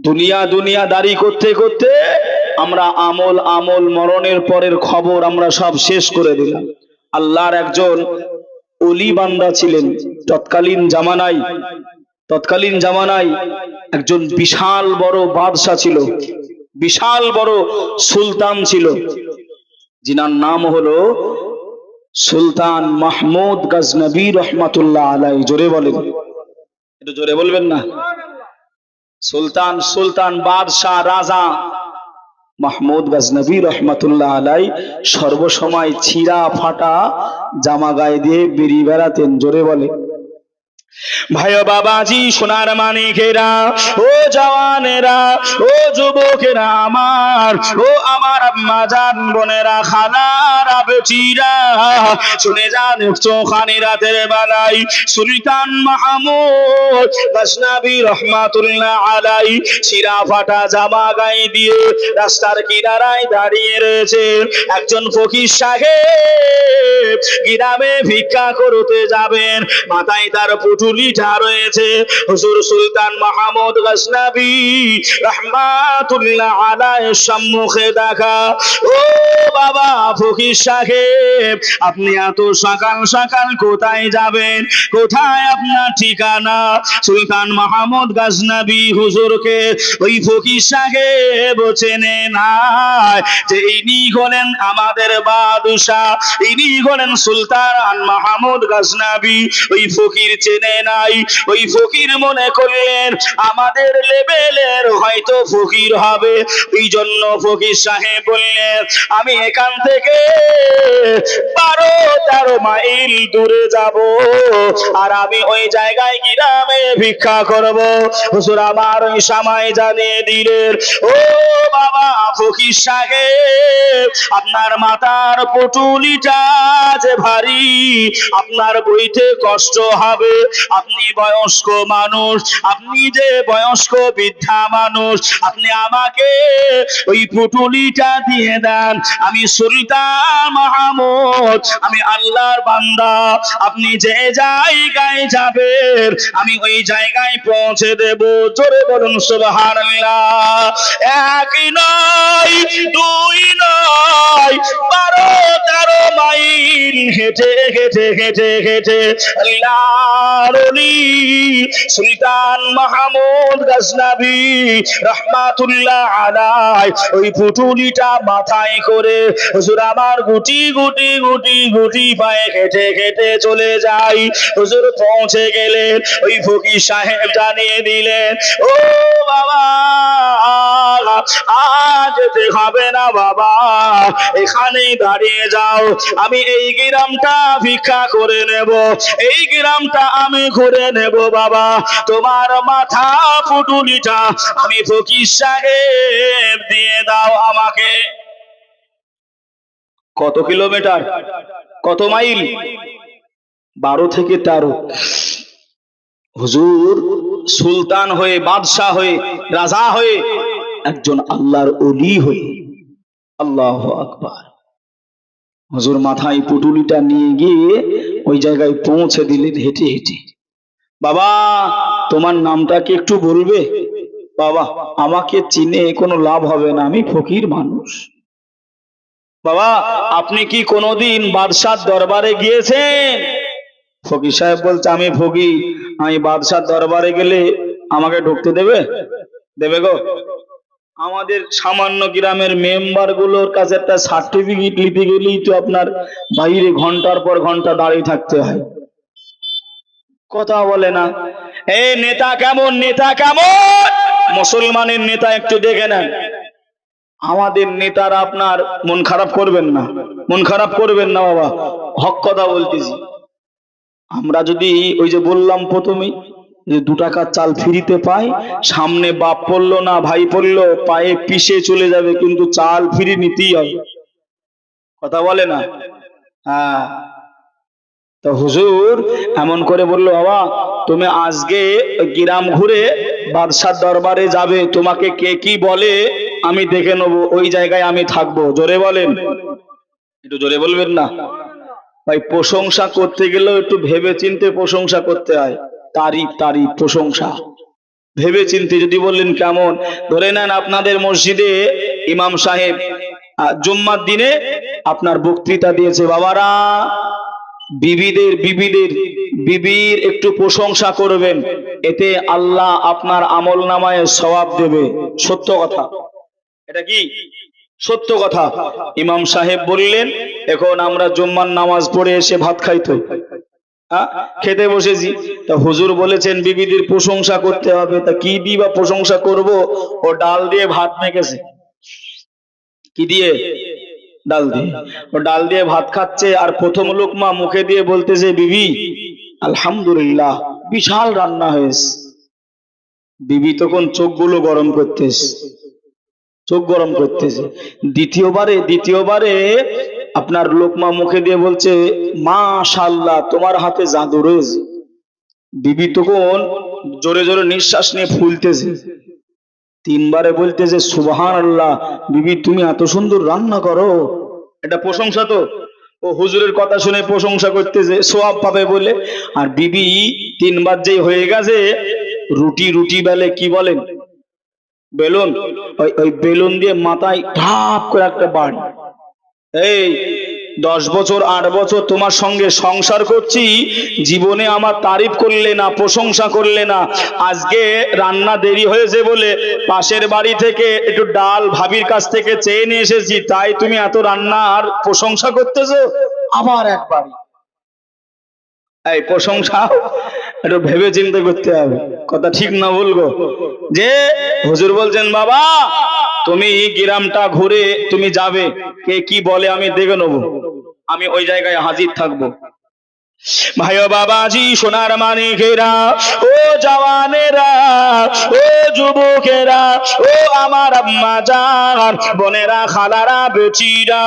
দুনিয়া দুনিয়া দাড়ি করতে করতে আমরা আমল আমল মরণের পরের খবর আমরা সব শেষ করে দিলাম। আল্লাহর একজন অলি বান্দা ছিলেন। তৎকালীন জামানায় তৎকালীন জামানায় একজন বিশাল বড় বাদশা ছিল। বিশাল বড় সুলতান ছিল। যিনার নাম হলো সুলতান মাহমুদ গজনবী রহমাতুল্লাহ আলাই জোরে বলেন। একটু জোরে বলবেন না? সুলতান সুলতান বাদশাহ, রাজা মাহমুদ গজনবী রহমাতুল্লাহ আলাই সর্বসময় ছিঁড়া ফাটা জামা গায়ে দিয়ে বেরিয়ে বেড়াতেন জোরে বলে। ভাই বাবাজি, সোনার মানিকেরা ও জওয়ানেরা, ও যুবকেরা আমার, ও আমার আম্মা জান, বোনেরা, খালারা বেটিরা শুনে যান চোখানি রাতের বেলায় সুলতান মাহমুদ গজনবী রহমাতুল্লাহ আলাই চিরা ফাটা জামা গায়ে দিয়ে রাস্তার কিনারায় দাঁড়িয়ে রয়েছে একজন ফকির সাহেব। গিরামে ভিক্ষা করতে যাবেন, মাথায় তার পুটুলিটা রয়েছে। হুজুর সুলতান মাহমুদ গজনবী রহমাতুল্লাহ আলাইহির সম্মুখে দেখা। ও বাবা ফকির সাহেব, আপনি এত সকাল সকাল কোথায় যাবেন? কোথায় আপনার ঠিকানা? সুলতান মাহমুদ গাজনবী হুজুরকে ওই ফকির সাহেব চেনে নাই যে ইনি হলেন আমাদের বাদশাহ, ইনি হলেন সুলতান মাহমুদ গাজনবী। ওই ফকির চেনে নাই ওই ফকির মনে করলেন, আমাদের লেভেলের হয়তো ফকির হবে। এই জন্য ফকির সাহেব বললেন, আমি এখান থেকে বারো তেরো মাইল দূরে যাব আর আমি ওই জায়গায় গ্রামে ভিক্ষা করব। হুজুর আমার ওই সময় জানিয়ে দিলেন, ও বাবা ফকির সাহেব, আপনার মাতার পটুলিটা যে ভারী, আপনার বইতে কষ্ট হবে আপনি বয়স্ক মানুষ, আপনি যে বয়স্ক বৃদ্ধা মানুষ, আপনি আমাকে ওই পুটুলিটা দিয়ে দেন। আমি সুলতান মাহমুদ, আমি আল্লাহর বান্দা। আপনি যে জায়গায় যাবেন, আমি ওই জায়গায় পৌঁছে দেব। জোরে বলুন, সুবহানাল্লাহ। এক নয়, দুই নয়, বারো, তেরো মাইল হেঁটে হেঁটে হেঁটে হেঁটে, আল্লাহর অলি সুলতান মাহমুদ গজনবী রহমাতুল্লাহ আলাই ওই পুটুলিটা মাথায় করে হুজুর আমার গুটি গুটি গুটি গুটি পায়ে খেটে হেঁটে চলে যাই। হুজুর পৌঁছে গেলেন, ওই ফকির সাহেব জানিয়ে দিলেন ও বাবা আজ যেতে হবে না বাবা। এখানেই দাঁড়িয়ে যাও। আমি এই গ্রামটা ভিক্ষা করে নেব। এই গ্রামটা আমি ঘুরে নেব বাবা। তোমার মাথা আমি ফকির সাহেব দিয়ে দাও আমাকে। কত কিলোমিটার? কত মাইল? বারো থেকে তেরো। হুজুর, সুলতান হয়ে, বাদশাহ হয়ে, রাজা হয়ে একজন আল্লাহর অলি হয়ে আল্লাহ আকবার। হুজুর মাথায় পুটুলিটা নিয়ে গিয়ে ওই জায়গায় পৌঁছে দিলেন হেঁটে হেঁটে। বাবা, তোমার নামটা কি একটু বলবে? বাবা, আমাকে চিনে কোনো লাভ হবে না, আমি ফকির মানুষ। বাবা, আপনি কি কোনোদিন বাদশার দরবারে গিয়েছেন? ফকির সাহেব বলছে, আমি ফকির, আমি বাদশার দরবারে গেলে আমাকে ঢুকতে দেবে? দেবে গো। আমাদের সামান্য গ্রামের মেম্বারগুলোর কাছে একটা সার্টিফিকেট নিতে গেলেই তো আপনার বাইরে ঘণ্টার পর ঘণ্টা দাঁড়িয়ে থাকতে হয়। কথা বলে না। এই নেতা কেমন নেতা কেমন? মুসলমানের নেতা একটু দেখে নেন। আমাদের নেতারা আপনার মন খারাপ করবেন না। মন খারাপ করবেন না বাবা। হক কথা বলতেছি। আমরা যদি ওই যে বললাম প্রথমেই যে দু টাকার চাল ফ্রিতে পাই সামনে বাপ পড়ল না ভাই পড়ল পায়ে পিষে চলে যাবে, কিন্তু চাল ফ্রি নিতেই হবে। কথা বলে না? হ্যাঁ। তো হুজুর এমন করে বলল, বাবা, তুমি আজকে গ্রাম ঘুরে বাদশার দরবারে যাবে, তোমাকে কে কি বলে আমি দেখে নেব, ওই জায়গায় আমি থাকব। জোরে বলেন। একটু জোরে বলবেন না? ভাই, প্রশংসা করতে গেলেও একটু ভেবে চিনতে প্রশংসা করতে হয়। তারিফ তারিফ, প্রশংসা। ভেবে চিনতে যদি বললেন কেমন, ধরে নেন আপনাদের মসজিদে ইমাম সাহেব জুম্মার দিনে আপনার বক্তৃতা দিয়েছে, বাবারা, বিবিদের বিবিদের, বিবির একটু প্রশংসা করবেন, এতে আল্লাহ আপনার আমল নামায় সবাব দেবে। সত্য কথা। এটা কি? সত্য কথা। ইমাম সাহেব বললেন, এখন আমরা জুম্মার নামাজ পড়ে এসে ভাত খাইতো? খেতে বসেছি। তা হুজুর বলেছেন, বিবিদের প্রশংসা করতে হবে। তা কি দি বা প্রশংসা করব? ও ডাল দিয়ে ভাত মেখেছে। কি দিয়ে? ডাল দিয়ে। ও ডাল দিয়ে ভাত খাচ্ছে আর প্রথম লোকমা মুখে দিয়ে বলতেছে, বিবি, আলহামদুলিল্লাহ, বিশাল রান্না হয়েছে। বিবি তখন চোখগুলো গরম করতেছে। চোখ গরম করতেছে। দ্বিতীয়বারে দ্বিতীয়বারে আপনার লোকমা মুখে দিয়ে বলছে মাশাল্লাহ তোমার হাতে জাদু রয়েছে। বিবি তখন জোরে জোরে নিঃশ্বাস নিয়ে ফুলতেছে। তিনবারে বলতেছে সুবহান আল্লাহ বিবি, তুমি এত সুন্দর রান্না করো। এটা প্রশংসা তো? ও হুজুরের কথা শুনে প্রশংসা করতেছে, সোয়াব পাবে বলে। আর বিবি তিনবার যেই হয়ে গেছে, রুটি রুটি বেলে কি বলেন? বেলুন, ওই ওই বেলুন দিয়ে মাথায় ঢাপ করে একটা বাড়ি। এই দশ বছর আট বছর তোমার সঙ্গে সংসার করছি জীবনে আমার তারিফ করলে না প্রশংসা করলে না। আজকে রান্না দেরি হয়েছে বলে পাশের বাড়ি থেকে একটু ডাল ভাবির কাছ থেকে চেয়ে নিয়ে এসেছি তাই তুমি এত রান্নার প্রশংসা করতেছো? আবার একবার এই প্রশংসা? একটু ভেবে চিন্তা করতে হবে। কথা ঠিক না বলব? যে হুজুর বলছেন, বাবা, তুমি গ্রামটা ঘুরে তুমি যাবে। কে কি বলে আমি দেখে নেব। আমি ওই জায়গায় হাজির থাকব। ভাই বাবাজি, সোনার মানিকেরা ও জওয়ানেরা, ও যুবকেরা, ও আমার আম্মা যান বোনেরা, খালারা বেচিরা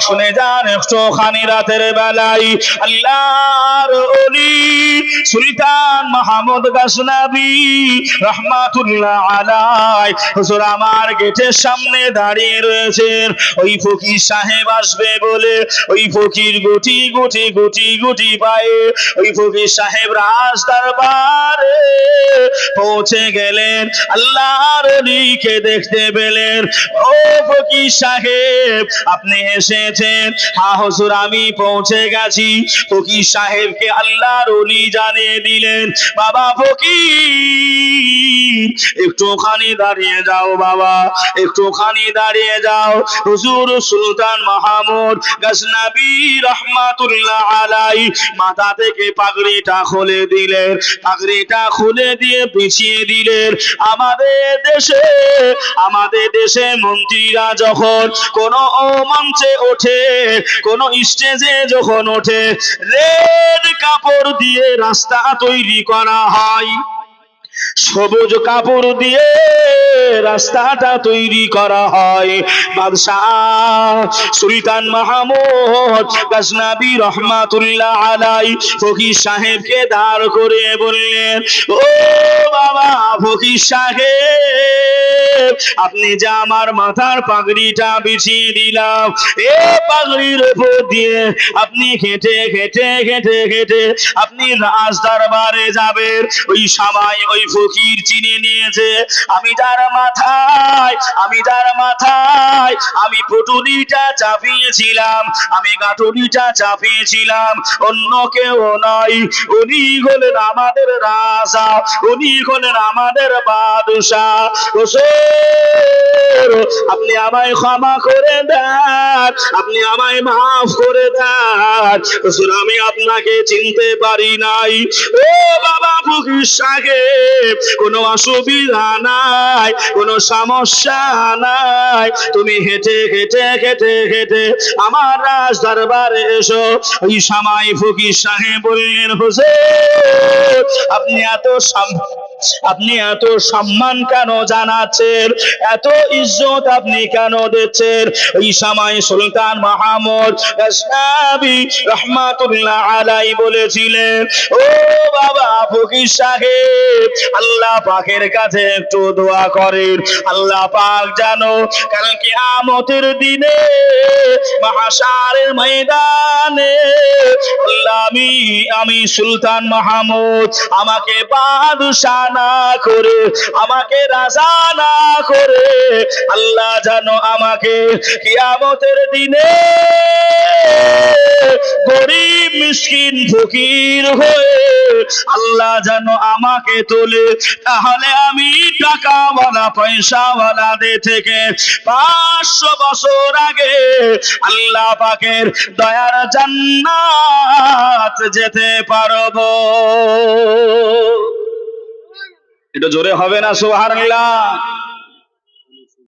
শুনে যান একটুখানি রাতের বেলায় আল্লাহর অলি সুলতান মাহমুদ গাসনাবি, রহমাতুল্লাহ আলাই হুজুর আমার গেটের সামনে দাঁড়িয়ে রয়েছেন। ওই ফকির সাহেব আসবে বলে, ওই ফকির গুটি গুটি গুটি গুটি পায়ে ওই ফকির সাহেব রাজ দরবারে পৌঁছে গেলেন। আল্লাহর অলিকে দেখতে পেলেন। ও ফকির সাহেব, আপনি এসেছেন। হা হুজুর, আমি পৌঁছে গেছি। ফকির সাহেবকে আল্লাহর অলি জানিয়ে দিলেন, বাবা ফকির একটুখানি দাঁড়িয়ে যাও বাবা, একটুখানি দাঁড়িয়ে যাও। হুজুর সুলতান মাহমুদ, গজনবী রহমাতুল্লাহ আলাই মাথা থেকে পাগড়িটা খুলে দিলেন। পাগড়িটা খুলে দিয়ে বিছিয়ে দিলেন। আমাদের দেশে আমাদের দেশে মন্ত্রীরা যখন কোন মঞ্চে ওঠে, কোন স্টেজে যখন ওঠে, রেড কাপড় দিয়ে রাস্তা তৈরি করা হয়। সবুজ কাপড় দিয়ে রাস্তাটা তৈরি করা হয়। বাদশাহ সুলতান মাহমুদ গজনাবি রহমাতুল্লাহ আলাই ফকির সাহেবকে দাঁড় করে বললেন, ও বাবা ফকির সাহেব, আপনি যে আমার মাথার পাগড়িটা বিছিয়ে দিলাম, এ পাগড়ির উপর দিয়ে আপনি হেঁটে হেঁটে হেঁটে হেঁটে আপনি রাজ দরবারে যাবেন। ওই সময় ওই ফকির চিনে নিয়েছে, আমি যার মাথায়, আমি মাথায়, আমি পুটুলিটা চাপিয়েছিলাম, আমি গাঁটুলিটা চাপিয়েছিলাম, অন্য কেউ নয়। উনি হলেন আমাদের রাজা, উনি হলেন আমাদের আপনি আমায় ক্ষমা করে দেন, আপনি আমায় মাফ করে দেন। আমি আপনাকে চিনতে পারি নাই। ও বাবা ফকির কোনো অসুবিধা নাই। কোনো সমস্যা নাই। তুমি হেঁটে হেঁটে হেঁটে হেঁটে আমার রাজ দরবারে এসো। ওই সময় ফকির সাহেব বললেন হোসেন আপনি এত সাম- আপনি এত সম্মান কেন জানাচ্ছেন? এত ইজ্জত আপনি কেন দিচ্ছেন? ওই সময় সুলতান মাহমুদ গজনবী রহমাতুল্লাহ আলাই বলেছিলেন, ও বাবা ফকির সাহেব, আল্লাহ পাকের কাছে একটু দোয়া করেন। আল্লাহ পাক জানো কারণ কি আমতের দিনে মহাসারের ময়দানে আমি আমি সুলতান মাহমুদ। আমাকে বাদশাহ না করে, আমাকে রাজা না করে, আল্লাহ যেন আমাকে কিয়ামতের দিনে গরিব, মিসকিন, ফকির হয়ে আল্লাহ যেন আমাকে তোলে। তাহলে আমি টাকাওয়ালা পয়সাওয়ালাদের থেকে পাঁচশো বছর আগে আল্লাহ পাকের দয়ার জান্নাত যেতে পারব। এটা জোরে হবে না সোহার